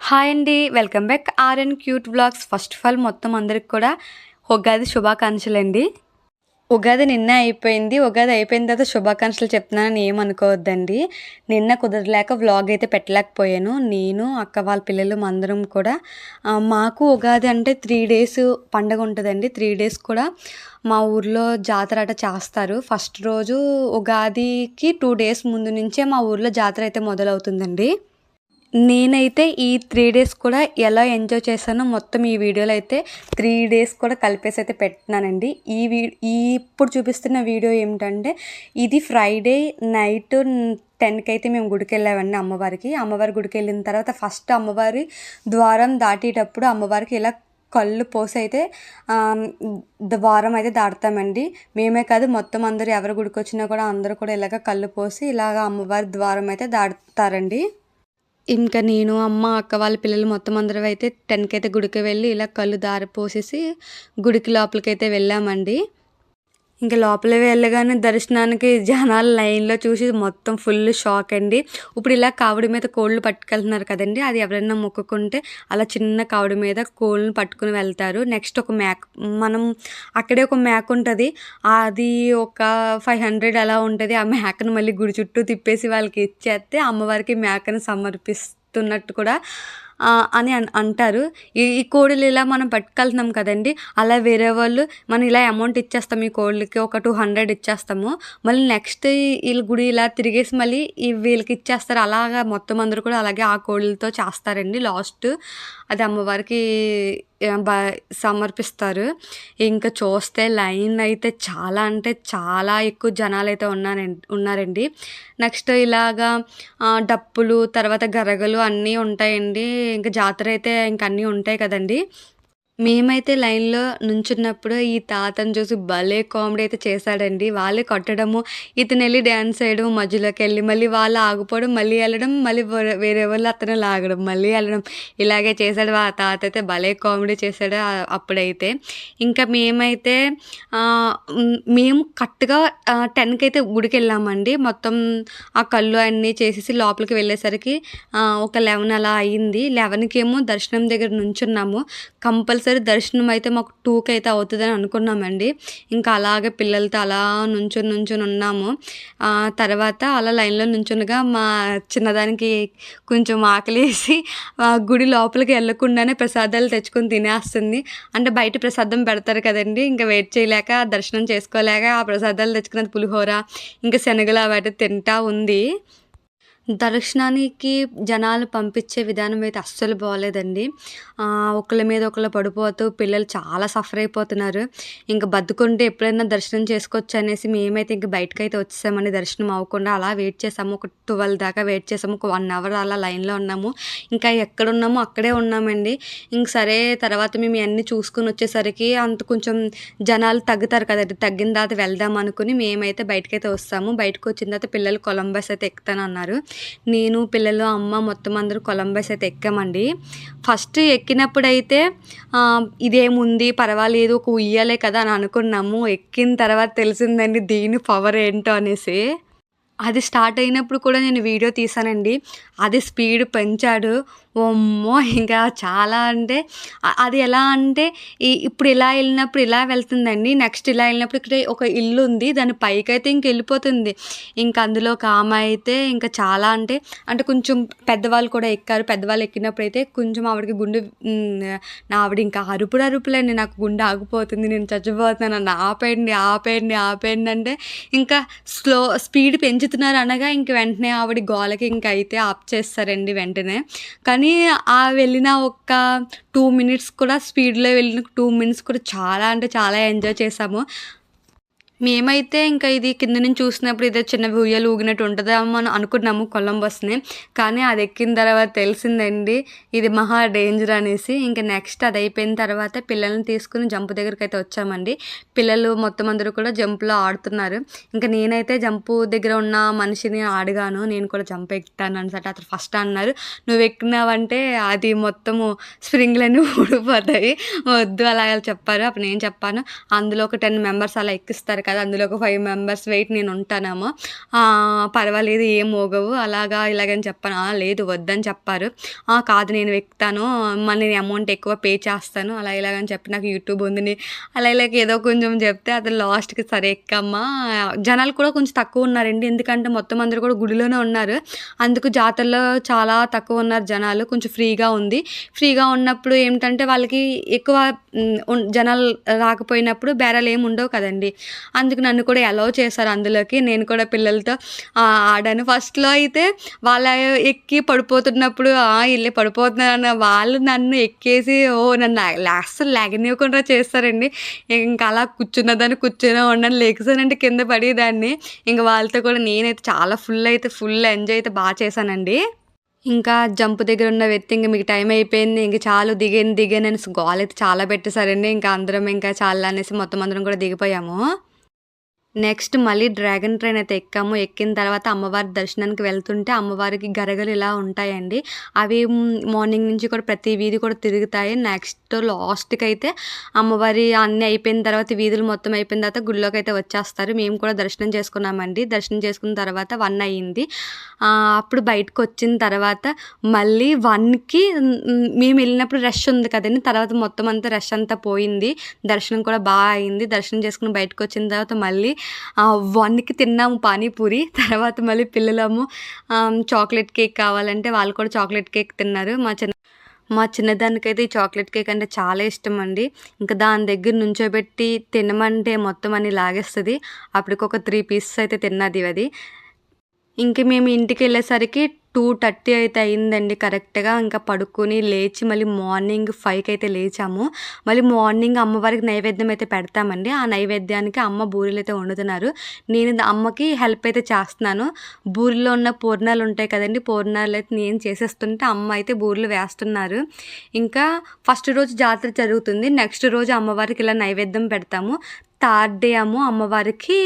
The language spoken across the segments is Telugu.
హాయ్ అండి welcome back. R and cute blogs first of all మొత్తం అందరికి కూడా ఉగాది శుభాకాంక్షలు అండి. ఉగాది నిన్న అయిపోయింది. ఉగాది అయిపోయిన తర్వాత శుభాకాంక్షలు చెప్తున్నానని ఏమనుకోవద్దండి నిన్న కుదరలేక వ్లాగ్ అయితే పెట్టలేకపోయాను. నేను అక్క వాళ్ళ పిల్లలు అందరం కూడా. మాకు ఉగాది అంటే త్రీ డేస్ పండగ ఉంటుందండి. త్రీ డేస్ కూడా మా ఊర్లో జాతర అట చేస్తారు. ఫస్ట్ రోజు ఉగాదికి టూ డేస్ ముందు నుంచే మా ఊర్లో జాతర అయితే మొదలవుతుందండి. నేనైతే ఈ త్రీ డేస్ కూడా ఎలా ఎంజాయ్ చేశానో మొత్తం ఈ వీడియోలో అయితే త్రీ డేస్ కూడా కలిపేసి అయితే పెట్టినానండి. ఈ వీ ఈ ఇప్పుడు చూపిస్తున్న వీడియో ఏమిటంటే ఇది ఫ్రైడే నైట్ టెన్కి అయితే మేము గుడికి వెళ్ళామండి అమ్మవారికి. అమ్మవారి గుడికి వెళ్ళిన తర్వాత ఫస్ట్ అమ్మవారి ద్వారం దాటేటప్పుడు అమ్మవారికి ఇలా కళ్ళు పోసి అయితే ద్వారం అయితే దాడతామండి మేమే కాదు మొత్తం అందరూ ఎవరి గుడికి వచ్చినా కూడా అందరూ కూడా ఇలాగ కళ్ళు పోసి ఇలాగ అమ్మవారి ద్వారం అయితే దాటుతారండి. ఇంకా నేను అమ్మ అక్క వాళ్ళ పిల్లలు మొత్తం అందరం అయితే టెన్కి అయితే గుడికి వెళ్ళి ఇలా కళ్ళు దారి పోసేసి గుడికి లోపలికి అయితే వెళ్ళామండి. ఇంకా లోపల వెళ్ళగానే దర్శనానికి జనాలు లైన్లో చూసి మొత్తం ఫుల్ షాక్ అండి. ఇప్పుడు ఇలా కావిడి మీద కోళ్ళు పట్టుకెళ్తున్నారు కదండి అది ఎవరైనా మొక్కుకుంటే అలా చిన్న కావుడి మీద కోళ్ళని పట్టుకుని వెళ్తారు. నెక్స్ట్ ఒక మేక మనం అక్కడే ఒక మేక ఉంటుంది అది ఒక ఫైవ్ హండ్రెడ్ అలా ఉంటుంది ఆ మేకను మళ్ళీ గుడి చుట్టూ తిప్పేసి వాళ్ళకి ఇచ్చేస్తే అమ్మవారికి మేకను సమర్పిస్తున్నట్టు కూడా అని అంటారు. ఈ ఈ కోడిలు ఇలా మనం పట్టుకెళ్తున్నాం కదండి. అలా వేరే వాళ్ళు మనం ఇలా అమౌంట్ ఇచ్చేస్తాం ఈ కోళ్ళకి ఒక టూ హండ్రెడ్ ఇచ్చేస్తాము. మళ్ళీ నెక్స్ట్ వీళ్ళ గుడి ఇలా తిరిగేసి మళ్ళీ ఈ వీళ్ళకి ఇచ్చేస్తారు. అలాగా మొత్తం అందరూ కూడా అలాగే ఆ కోళ్ళతో చేస్తారండి. లాస్ట్ అది అమ్మవారికి బ సమర్పిస్తారు. ఇంకా చూస్తే లైన్ అయితే చాలా అంటే చాలా ఎక్కువ జనాలు అయితే ఉన్నారండి. ఉన్నారండి నెక్స్ట్ ఇలాగా డప్పులు తర్వాత గరగలు అన్నీ ఉంటాయండి. ఇంకా జాతర అయితే ఇంక అన్నీ ఉంటాయి కదండి. మేమైతే లైన్లో నుంచున్నప్పుడు ఈ తాతను చూసి భలే కామెడీ అయితే చేశాడండి. వాళ్ళే కొట్టడము ఇతను వెళ్ళి డ్యాన్స్ చేయడం మధ్యలోకి వెళ్ళి మళ్ళీ వాళ్ళు ఆగిపోవడం మళ్ళీ వెళ్ళడం మళ్ళీ వేరే- వాళ్ళు అతను లాగడం మళ్ళీ వెళ్ళడం. ఇలాగే చేశాడు. ఆ తాత అయితే భలే కామెడీ చేశాడు అప్పుడైతే. ఇంకా మేమైతే మేము కరెక్ట్గా టెన్కి అయితే గుడికి వెళ్ళామండి. మొత్తం ఆ కళ్ళు అన్నీ చేసేసి లోపలికి వెళ్ళేసరికి ఒక లెవెన్ అలా అయ్యింది లెవెన్కి ఏమో దర్శనం దగ్గర నుంచున్నాము. కంపల్సరీ దర్శనం అయితే మాకు టూకి అయితే అవుతుందని అనుకున్నామండి. ఇంకా అలాగే పిల్లలతో అలా నుంచుని నుంచుని ఉన్నాము. తర్వాత అలా లైన్లో నుంచునగా మా చిన్నదానికి కొంచెం ఆకలి వేసి ఆ, గుడి లోపలికి వెళ్ళకుండానే ప్రసాదాలు తెచ్చుకొని తినేస్తుంది. అంటే బయట ప్రసాదం పెడతారు కదండి ఇంకా వెయిట్ చేయలేక దర్శనం చేసుకోలేక ఆ ప్రసాదాలు తెచ్చుకున్నది పులిహోర ఇంకా శనగలు అవి తింటా ఉంది. దర్శనానికి జనాలు పంపించే విధానం అయితే అస్సలు బాగోలేదండి ఒకళ్ళ మీద ఒకళ్ళు పడిపోతూ పిల్లలు చాలా సఫర్ అయిపోతున్నారు. ఇంకా బతుకుంటే ఎప్పుడైనా దర్శనం చేసుకోవచ్చు అనేసి మేమైతే ఇంక బయటకు అయితే వచ్చేసామండి. దర్శనం అవ్వకుండా అలా వెయిట్ చేసాము. ఒక ట్వెల్వ్ దాకా వెయిట్ చేసాము. ఒక వన్ అవర్ అలా లైన్లో ఉన్నాము. ఇంకా ఎక్కడ ఉన్నామో అక్కడే ఉన్నామండి. ఇంక సరే తర్వాత మేము అన్నీ చూసుకుని వచ్చేసరికి అంత కొంచెం జనాలు తగ్గుతారు కదండి. తగ్గిన తర్వాత వెళ్దాం అనుకుని మేమైతే బయటకైతే వస్తాము. బయటకు వచ్చిన తర్వాత పిల్లలు కొలంబస్ అయితే ఎక్కుతానన్నారు. నేను పిల్లలు అమ్మ మొత్తం అందరూ కొలంబస్ అయితే ఎక్కామండి. ఫస్ట్ ఎక్కినప్పుడైతే ఇదేముంది పర్వాలేదు ఒక ఉయ్యాలే కదా అని అనుకున్నాము. ఎక్కిన తర్వాత తెలిసిందండి దీని పవర్ ఏంటో అనేసి. అది స్టార్ట్ అయినప్పుడు కూడా నేను వీడియో తీసానండి. అది స్పీడ్ పెంచాడు. ఓమ్మో ఇంకా చాలా అంటే అది ఎలా అంటే ఇప్పుడు ఇలా వెళ్ళినప్పుడు ఇలా వెళ్తుందండి నెక్స్ట్ ఇలా వెళ్ళినప్పుడు ఇక్కడ ఒక ఇల్లు ఉంది దాని పైకి అయితే ఇంక వెళ్ళిపోతుంది. ఇంకా అందులో ఒక ఆమె అయితే ఇంకా చాలా అంటే అంటే కొంచెం పెద్దవాళ్ళు కూడా ఎక్కారు. పెద్దవాళ్ళు ఎక్కినప్పుడు అయితే కొంచెం ఆవిడకి గుండె నా ఆవిడ ఇంకా అరుపుడు అరుపులండి నాకు గుండె ఆగిపోతుంది నేను చచ్చిపోతున్నాను అన్న ఆపేయండి ఆపేయండి ఆపేయండి అంటే ఇంకా స్లో స్పీడ్ పెంచుతున్నారు అనగా ఇంక వెంటనే ఆవిడ గోలకి ఇంక అయితే ఆప్ చేస్తారండి వెంటనే. కానీ కానీ ఆ వెళ్ళిన ఒక్క టూ మినిట్స్ కూడా స్పీడ్లో వెళ్ళిన టూ మినిట్స్ కూడా చాలా అంటే చాలా ఎంజాయ్ చేసాము. మేమైతే ఇంకా ఇది కింద నుంచి చూసినప్పుడు ఇదే చిన్న ఉయ్యాలు ఊగినట్టు ఉంటుందేమో అని అనుకున్నాము కొలంబస్ని. కానీ అది ఎక్కిన తర్వాత తెలిసిందండి ఇది మహా డేంజర్ అనేసి. ఇంకా నెక్స్ట్ అది అయిపోయిన తర్వాత పిల్లల్ని తీసుకుని జంప్ దగ్గరికి అయితే వచ్చామండి. పిల్లలు మొత్తం అందరూ కూడా జంప్లో ఆడుతున్నారు. ఇంకా నేనైతే జంపు దగ్గర ఉన్న మనిషిని అడిగాను నేను కూడా జంప్ ఎక్కుతాను అని అతను ఫస్ట్ అన్నారు. నువ్వు ఎక్కినావంటే అది మొత్తము స్ప్రింగ్లన్నీ ఊడిపోతాయి వద్దు అలా చెప్పారు. అప్పుడు నేను చెప్పాను అందులో ఒక టెన్ మెంబర్స్ అలా ఎక్కిస్తారు కదా అందులో ఒక ఫైవ్ మెంబర్స్ వెయిట్ నేను ఉంటానేమో. పర్వాలేదు ఏం మోగవు అలాగా ఇలాగని చెప్పాను. లేదు వద్దని చెప్పారు. కాదు నేను ఎక్కుతాను మళ్ళీ నేను అమౌంట్ ఎక్కువ పే చేస్తాను. అలా ఇలాగని చెప్పి నాకు యూట్యూబ్ ఉంది. అలా ఇలాగ ఏదో కొంచెం చెప్తే అతను లాస్ట్కి సరే ఎక్కమ్మా. జనాలు కూడా కొంచెం తక్కువ ఉన్నారండి. ఎందుకంటే మొత్తం అందరూ కూడా గుడిలోనే ఉన్నారు. అందుకు జాతరలో చాలా తక్కువ ఉన్నారు జనాలు. కొంచెం ఫ్రీగా ఉంది. ఫ్రీగా ఉన్నప్పుడు ఏమిటంటే వాళ్ళకి ఎక్కువ జనాలు రాకపోయినప్పుడు బేరాలు ఏమి ఉండవు కదండి. అందుకు నన్ను కూడా అలౌ చేశారు అందులోకి. నేను కూడా పిల్లలతో ఆడాను. ఫస్ట్లో అయితే వాళ్ళ ఎక్కి పడిపోతున్నప్పుడు వెళ్ళి ఇల్లే వాళ్ళు నన్ను ఎక్కేసి ఓ నన్ను లాస్ట్ లాగనివ్వకుండా చేస్తారండి. ఇంకా అలా కూర్చున్నదాన్ని కూర్చునే ఉన్నాను లెగ్సానంటే కింద పడేదాన్ని. ఇంకా వాళ్ళతో కూడా నేనైతే చాలా ఫుల్ అయితే ఫుల్ ఎంజాయ్ అయితే బాగా చేశానండి. ఇంకా జంప్ దగ్గర ఉన్న వ్యక్తి ఇంక మీకు టైం అయిపోయింది. ఇంక చాలు దిగాను దిగాను అనేసి గోల్ అయితే చాలా పెట్టేశారండి. ఇంకా అందరం ఇంకా చాలా అనేసి మొత్తం అందరం కూడా దిగిపోయాము. నెక్స్ట్ మళ్ళీ డ్రాగన్ ట్రైన్ అయితే ఎక్కాము. ఎక్కిన తర్వాత అమ్మవారి దర్శనానికి వెళ్తుంటే అమ్మవారికి గరగలు ఇలా ఉంటాయండి. అవి మార్నింగ్ నుంచి కూడా ప్రతి వీధి కూడా తిరుగుతాయి. నెక్స్ట్ లాస్ట్కి అయితే అమ్మవారి అన్నీ అయిపోయిన తర్వాత వీధులు మొత్తం అయిపోయిన తర్వాత గుడిలోకి అయితే వచ్చేస్తారు. మేము కూడా దర్శనం చేసుకున్నామండి. దర్శనం చేసుకున్న తర్వాత వన్ అయ్యింది. అప్పుడు బయటకు వచ్చిన తర్వాత మళ్ళీ వన్కి మేము వెళ్ళినప్పుడు రష్ ఉంది కదండి. తర్వాత మొత్తం అంతా రష్ అంతా పోయింది. దర్శనం కూడా బాగా అయింది. దర్శనం చేసుకుని బయటకు వచ్చిన తర్వాత మళ్ళీ వన్కి తిన్నాము పానీపూరి తర్వాత మళ్ళీ పిల్లలము చాక్లెట్ కేక్ కావాలంటే వాళ్ళు కూడా చాక్లెట్ కేక్ తిన్నారు. మా చిన్న మా చిన్నదానికైతే ఈ చాక్లెట్ కేక్ అంటే చాలా ఇష్టం అండి ఇంకా దాని దగ్గర నుంచోబెట్టి తినమంటే మొత్తం అని లాగేస్తుంది. అప్పటికొక త్రీ పీసెస్ అయితే తిన్నది అది. ఇంక మేము ఇంటికి వెళ్ళేసరికి టూ థర్టీ అయితే అయిందండి కరెక్ట్గా. ఇంకా పడుకొని లేచి మళ్ళీ మార్నింగ్ ఫైవ్కి అయితే లేచాము. మళ్ళీ మార్నింగ్ అమ్మవారికి నైవేద్యం అయితే పెడతామండి. ఆ నైవేద్యానికి అమ్మ బూరెలు అయితే వండుతున్నారు. నేను అమ్మకి హెల్ప్ అయితే చేస్తున్నాను. బూరిలో ఉన్న పూర్ణాలు ఉంటాయి కదండి పూర్ణాలు అయితే నేను చేసేస్తుంటే అమ్మ అయితే బూరెలు వేస్తున్నారు. ఇంకా ఫస్ట్ రోజు జాతర జరుగుతుంది. నెక్స్ట్ రోజు అమ్మవారికి ఇలా నైవేద్యం పెడతాము. థర్డ్ డే ఏమో అమ్మవారికి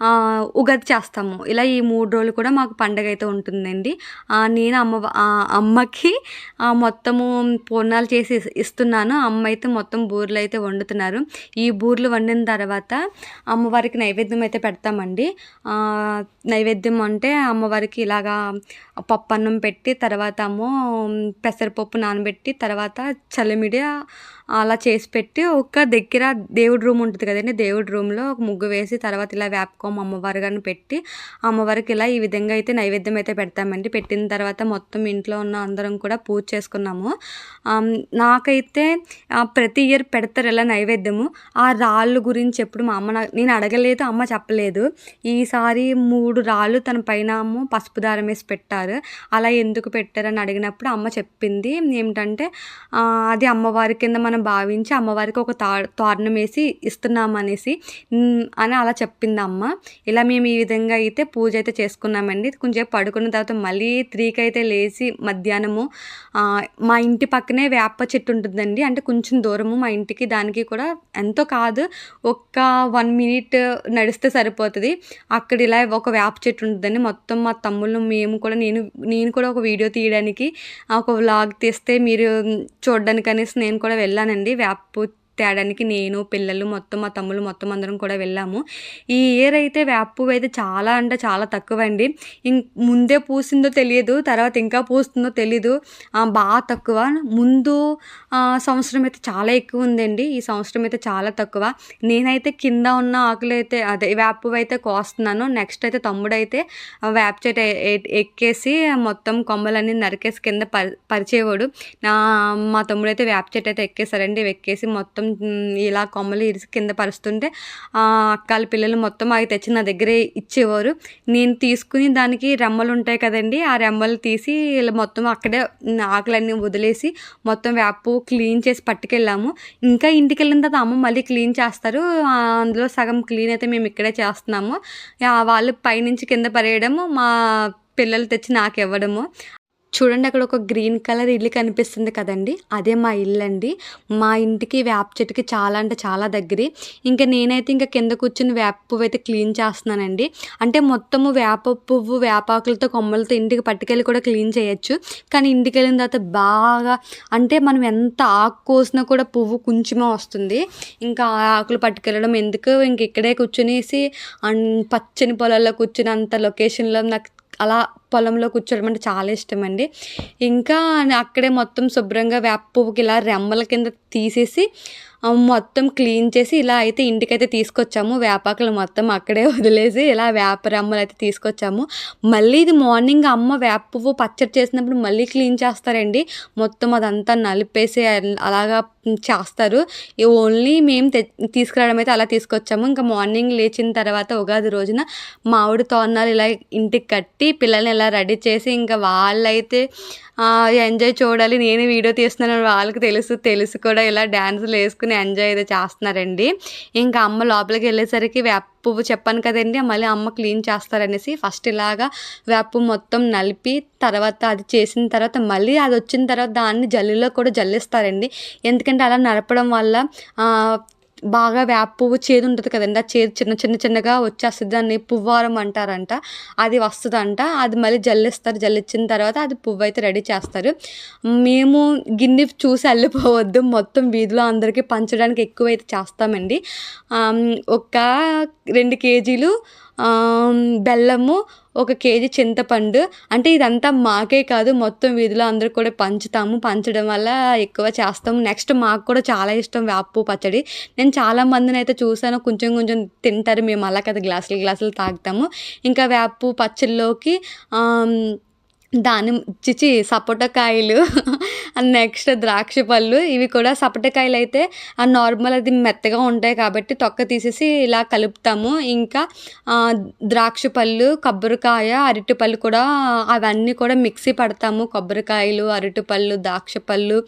ఆ, ఉగాది చేస్తాము. ఇలా ఈ మూడు రోజులు కూడా మాకు పండగ అయితే ఉంటుందండి నేను అమ్మ అమ్మకి మొత్తము పూర్ణాలు చేసి ఇస్తున్నాను. అమ్మ అయితే మొత్తం బూరెలు అయితే వండుతున్నారు. ఈ బూరెలు వండిన తర్వాత అమ్మవారికి నైవేద్యం అయితే పెడతామండి. నైవేద్యం అంటే అమ్మవారికి ఇలాగా పప్పు అన్నం పెట్టి తర్వాత ఏమో పెసరపప్పు నానబెట్టి తర్వాత చలిమిడి అలా చేసి పెట్టి ఒక దగ్గర దేవుడి రూమ్ ఉంటుంది కదండి దేవుడి రూమ్లో ఒక ముగ్గు వేసి తర్వాత ఇలా వేపకోమ అమ్మవారు గారిని పెట్టి అమ్మవారికి ఇలా ఈ విధంగా అయితే నైవేద్యం అయితే పెడతామండి. పెట్టిన తర్వాత మొత్తం ఇంట్లో ఉన్న అందరం కూడా పూజ చేసుకున్నాము. నాకైతే ప్రతి ఇయర్ పెడతారు ఇలా నైవేద్యము. ఆ రాళ్ళు గురించి ఎప్పుడు మా అమ్మ నేను అడగలేదు అమ్మ చెప్పలేదు. ఈసారి మూడు రాళ్ళు తన పైన పసుపు దారం వేసి పెట్టారు అలా ఎందుకు పెట్టారని అడిగినప్పుడు అమ్మ చెప్పింది ఏమిటంటే అది అమ్మవారి కింద మనం భావించి అమ్మవారికి ఒక తా తోరణం వేసి ఇస్తున్నాం అనేసి అని అలా చెప్పింది అమ్మ. ఇలా మేము ఈ విధంగా అయితే పూజ అయితే చేసుకున్నామండి. కొంచెం పడుకున్న తర్వాత మళ్ళీ త్రీకి అయితే లేచి మధ్యాహ్నము మా ఇంటి పక్కనే వేప చెట్టు ఉంటుందండి. అంటే కొంచెం దూరము మా ఇంటికి దానికి కూడా ఎంతో కాదు ఒక్క వన్ మినిట్ నడిస్తే సరిపోతుంది. అక్కడ ఇలా ఒక వేప చెట్టు ఉంటుందండి. మొత్తం మా తమ్ముళ్ళు మేము కూడా నేను నేను కూడా ఒక వీడియో తీయడానికి ఒక వ్లాగ్ తీస్తే మీరు చూడడానికి అనేసి నేను కూడా వెళ్ళానండి. వేప తేడానికి నేను పిల్లలు మొత్తం మా తమ్ముళ్ళు మొత్తం అందరం కూడా వెళ్ళాము. ఈ ఇయర్ అయితే వేప పువ్వు అయితే చాలా అంటే చాలా తక్కువ అండి ఇం ముందే పూసిందో తెలియదు తర్వాత ఇంకా పూస్తుందో తెలీదు. బాగా తక్కువ. ముందు సంవత్సరం అయితే చాలా ఎక్కువ ఉందండి. ఈ సంవత్సరం అయితే చాలా తక్కువ. నేనైతే కింద ఉన్న ఆకులు అయితే అదే వేప పువ్వు అయితే కోస్తున్నాను. నెక్స్ట్ అయితే తమ్ముడైతే వేప చెట్టు ఎక్కేసి మొత్తం కొమ్మలన్నీ నరికేసి కింద పరి పరిచేవాడు. నా మా తమ్ముడైతే వేప చెట్టు అయితే ఎక్కేసారండి. ఎక్కేసి మొత్తం ఇలా కొమ్మలు ఇరిసి కింద పరుస్తుంటే ఆ అక్కల పిల్లలు మొత్తం అవి తెచ్చి నా దగ్గరే ఇచ్చేవారు. నేను తీసుకుని దానికి రెమ్మలు ఉంటాయి కదండి ఆ రెమ్మలు తీసి ఇలా మొత్తం అక్కడే ఆకులన్నీ వదిలేసి మొత్తం వేపు క్లీన్ చేసి పట్టుకెళ్ళాము. ఇంకా ఇంటికి వెళ్ళిన తర్వాత అమ్మ మళ్ళీ క్లీన్ చేస్తారు. అందులో సగం క్లీన్ అయితే మేము ఇక్కడే చేస్తున్నాము. వాళ్ళు పైనుంచి కింద పడేయడము మా పిల్లలు తెచ్చి నాకు ఇవ్వడము చూడండి అక్కడ ఒక గ్రీన్ కలర్ ఇల్లు కనిపిస్తుంది కదండి. అదే మా ఇల్లు అండి. మా ఇంటికి వేప చెట్టుకి చాలా అంటే చాలా దగ్గరి. ఇంకా నేనైతే ఇంకా కింద కూర్చుని వేప పువ్వు అయితే క్లీన్ చేస్తున్నానండి. అంటే మొత్తము వేప పువ్వు వేపాకులతో కొమ్మలతో ఇంటికి పట్టుకెళ్ళి కూడా క్లీన్ చేయొచ్చు. కానీ ఇంటికి వెళ్ళిన తర్వాత బాగా అంటే మనం ఎంత ఆకు కోసినా కూడా పువ్వు కొంచెమే వస్తుంది. ఇంకా ఆ ఆకులు పట్టుకెళ్ళడం ఎందుకు? ఇంక ఇక్కడే కూర్చునేసి అన్- పచ్చని పొలాల్లో కూర్చుని అంత లొకేషన్లో నాకు అలా పొలంలో కూర్చోవడం అంటే చాలా ఇష్టం అండి ఇంకా అక్కడే మొత్తం శుభ్రంగా వేప పువ్వుకి ఇలా రెమ్మల కింద తీసేసి మొత్తం క్లీన్ చేసి ఇలా అయితే ఇంటికైతే తీసుకొచ్చాము. వేపాకులు మొత్తం అక్కడే వదిలేసి ఇలా వేప రెమ్మలు అయితే తీసుకొచ్చాము. మళ్ళీ ఇది మార్నింగ్ అమ్మ వేప పువ్వు పచ్చడి చేసినప్పుడు మళ్ళీ క్లీన్ చేస్తారండి. మొత్తం అదంతా నలిపేసి అలాగా చేస్తారు. ఓన్లీ మేము తె తీసుకురావడం అయితే అలా తీసుకొచ్చాము. ఇంకా మార్నింగ్ లేచిన తర్వాత ఉగాది రోజున మామిడి తోరణాలు ఇలా ఇంటికి కట్టి పిల్లల్ని ఇలా రెడీ చేసి ఇంకా వాళ్ళైతే ఎంజాయ్ చూడాలి. నేను వీడియో తీస్తున్నాను వాళ్ళకి తెలుసు. తెలుసు కూడా ఇలా డ్యాన్సులు వేసుకుని ఎంజాయ్ అయితే చేస్తున్నారండి. ఇంకా అమ్మ లోపలికి వెళ్ళేసరికి వేప పువ్వు చెప్పాను కదండి మళ్ళీ అమ్మ క్లీన్ చేస్తారనేసి ఫస్ట్ ఇలాగా వేపు మొత్తం నలిపి తర్వాత అది చేసిన తర్వాత మళ్ళీ అది వచ్చిన తర్వాత దాన్ని జల్లిలో కూడా జల్లిస్తారండి. ఎందుకంటే అలా నడపడం వల్ల బాగా వేప పువ్వు చేదు ఉంటుంది కదండి. ఆ చేదు చిన్న చిన్న చిన్నగా వచ్చేస్తుంది. దాన్ని పువ్వారం అంటారంట. అది వస్తుందంట. అది మళ్ళీ జల్లిస్తారు. జల్లిచ్చిన తర్వాత అది పువ్వు అయితే రెడీ చేస్తారు. మేము గిన్నె చూసి వెళ్ళిపోవద్దు మొత్తం వీధిలో అందరికీ పంచడానికి ఎక్కువ అయితే చేస్తామండి ఒక రెండు కేజీలు బెల్లము ఒక కేజీ చింతపండు. అంటే ఇదంతా మాకే కాదు మొత్తం వీధిలో అందరూ కూడా పంచుతాము. పంచడం వల్ల ఎక్కువ చేస్తాము. నెక్స్ట్ మాకు కూడా చాలా ఇష్టం వేపు పచ్చడి. నేను చాలా మందిని అయితే చూసాను కొంచెం కొంచెం తింటారు. మేము అలా కదా గ్లాసులు గ్లాసులు తాగుతాము. ఇంకా వేపు పచ్చడిలోకి దానిమ్మ చిచి సపోటకాయలు నెక్స్ట్ ద్రాక్ష పళ్ళు ఇవి కూడా సపోటకాయలు అయితే ఆ నార్మల్ అది మెత్తగా ఉంటాయి కాబట్టి తొక్క తీసేసి ఇలా కలుపుతాము. ఇంకా ద్రాక్ష పళ్ళు కొబ్బరికాయ అరటిపళ్ళు కూడా అవన్నీ కూడా మిక్సీ పడతాము. కొబ్బరికాయలు అరటిపళ్ళు ద్రాక్ష పళ్ళు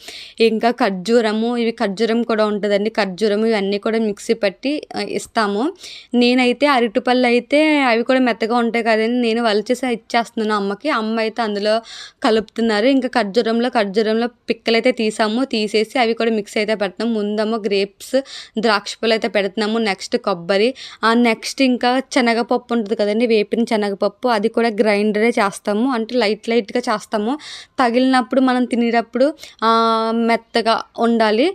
ఇంకా ఖర్జూరము ఇవి ఖర్జూరం కూడా ఉంటుందండి. ఖర్జూరం ఇవన్నీ కూడా మిక్సీ పట్టి ఇస్తాము. నేనైతే అరటిపళ్ళు అయితే అవి కూడా మెత్తగా ఉంటాయి కదండి. నేను వలిచేసి ఇచ్చేస్తున్నాను అమ్మకి. అమ్మ అయితే అందులో కలుపుతున్నారు. ఇంకా ఖర్జూరంలో ఖర్జూరంలో పిక్కలు అయితే తీసాము. తీసేసి అవి కూడా మిక్స్ అయితే పెడతాము ముందేమో గ్రేప్స్ ద్రాక్ష పళ్ళు అయితే పెడుతున్నాము. నెక్స్ట్ కొబ్బరి. ఆ నెక్స్ట్ ఇంకా శనగపప్పు ఉంటుంది కదండి వేపిన శనగపప్పు. అది కూడా గ్రైండరే చేస్తాము. అంటే లైట్ లైట్గా చేస్తాము. తగిలినప్పుడు మనం తినేటప్పుడు మెత్తగా ఉండాలి.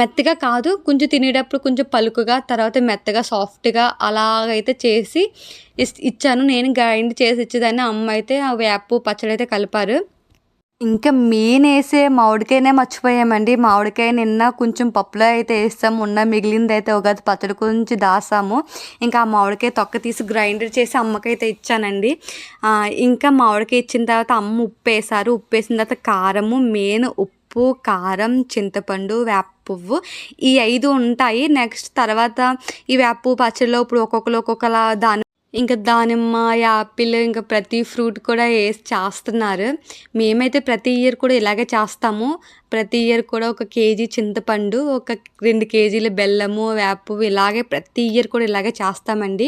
మెత్తగా కాదు కొంచెం తినేటప్పుడు కొంచెం పలుకుగా తర్వాత మెత్తగా సాఫ్ట్గా అలాగైతే చేసి ఇచ్చాను. నేను గ్రైండ్ చేసి ఇచ్చేదాన్ని. అమ్మ అయితే ఆ వేపు పచ్చడి అయితే కలిపారు. ఇంకా మెయిన్ వేసే మామిడికాయనే మర్చిపోయామండి. మామిడికాయ నిన్న కొంచెం పప్పులో అయితే వేస్తాం ఉన్న మిగిలింది అయితే ఒకది పచ్చడి గురించి దాసాము ఇంకా ఆ మామిడికాయ తొక్క తీసి గ్రైండర్ చేసి అమ్మకైతే ఇచ్చానండి. ఇంకా మామిడికాయ ఇచ్చిన తర్వాత అమ్మ ఉప్పు వేసారు. ఉప్పు వేసిన తర్వాత కారము మెయిన్ ఉప్పు కారం చింతపండు వేప పువ్వు. ఈ ఐదు ఉంటాయి. నెక్స్ట్ తర్వాత ఈ వేప పువ్వు పచ్చడిలో ఇప్పుడు ఒక్కొక్కరు ఒక్కొక్కలా దాని ఇంకా దానిమ్మ యాపిల్ ఇంకా ప్రతి ఫ్రూట్ కూడా వేసి చేస్తున్నారు. మేమైతే ప్రతి ఇయర్ కూడా ఇలాగే చేస్తాము. ప్రతి ఇయర్ కూడా ఒక కేజీ చింతపండు ఒక రెండు కేజీల బెల్లము వేపు ఇలాగే ప్రతి ఇయర్ కూడా ఇలాగే చేస్తామండి.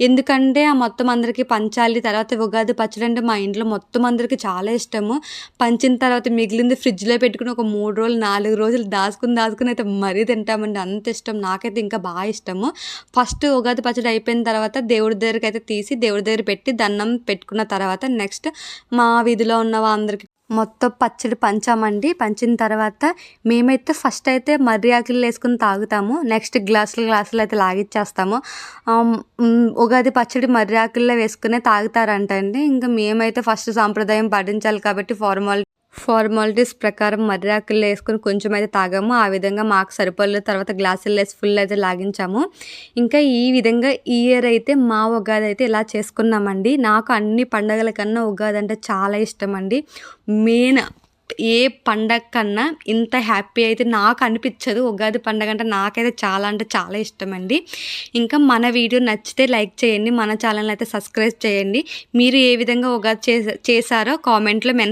ఎందుకంటే ఆ మొత్తం అందరికీ పంచాలి తర్వాత ఉగాది పచ్చడి అంటే మా ఇంట్లో మొత్తం అందరికీ చాలా ఇష్టము. పంచిన తర్వాత మిగిలింది ఫ్రిడ్జ్లో పెట్టుకుని ఒక మూడు రోజులు నాలుగు రోజులు దాచుకుని దాచుకుని అయితే మరీ తింటామండి. అంత ఇష్టం. నాకైతే ఇంకా బాగా ఇష్టము. ఫస్ట్ ఉగాది పచ్చడి అయిపోయిన తర్వాత దేవుడి దగ్గరికి అయితే తీసి దేవుడి దగ్గర పెట్టి దండం పెట్టుకున్న తర్వాత నెక్స్ట్ మా వీధిలో ఉన్న అందరికి మొత్తం పచ్చడి పంచామండి. పంచిన తర్వాత మేమైతే ఫస్ట్ అయితే మర్రి ఆకులు వేసుకుని తాగుతాము. నెక్స్ట్ గ్లాసులు గ్లాసులు అయితే లాగిచ్చేస్తాము. ఉగాది పచ్చడి మర్రి ఆకుల్లో వేసుకునే తాగుతారంట అండి ఇంకా మేమైతే ఫస్ట్ సాంప్రదాయం పాటించాలి కాబట్టి ఫార్మాలిటీ ఫార్మాలిటీస్ ప్రకారం మర్రాకులు వేసుకొని వేసుకుని కొంచెం అయితే తాగాము. ఆ విధంగా మాకు సరిపడలేదు. తర్వాత గ్లాసులు వేసి ఫుల్ అయితే లాగించాము. ఇంకా ఈ విధంగా ఈ ఇయర్ అయితే మా ఉగాది అయితే ఇలా చేసుకున్నామండి. నాకు అన్ని పండగల కన్నా ఉగాది అంటే చాలా ఇష్టం అండి. మెయిన్ ఏ పండగ కన్నా ఇంత హ్యాపీ అయితే నాకు అనిపించదు. ఉగాది పండగ అంటే నాకైతే చాలా అంటే చాలా ఇష్టం అండి. ఇంకా మన వీడియో నచ్చితే లైక్ చేయండి. మన ఛానల్ అయితే సబ్స్క్రైబ్ చేయండి. మీరు ఏ విధంగా ఉగాది చేసా చేశారో కామెంట్లో మెన్షన్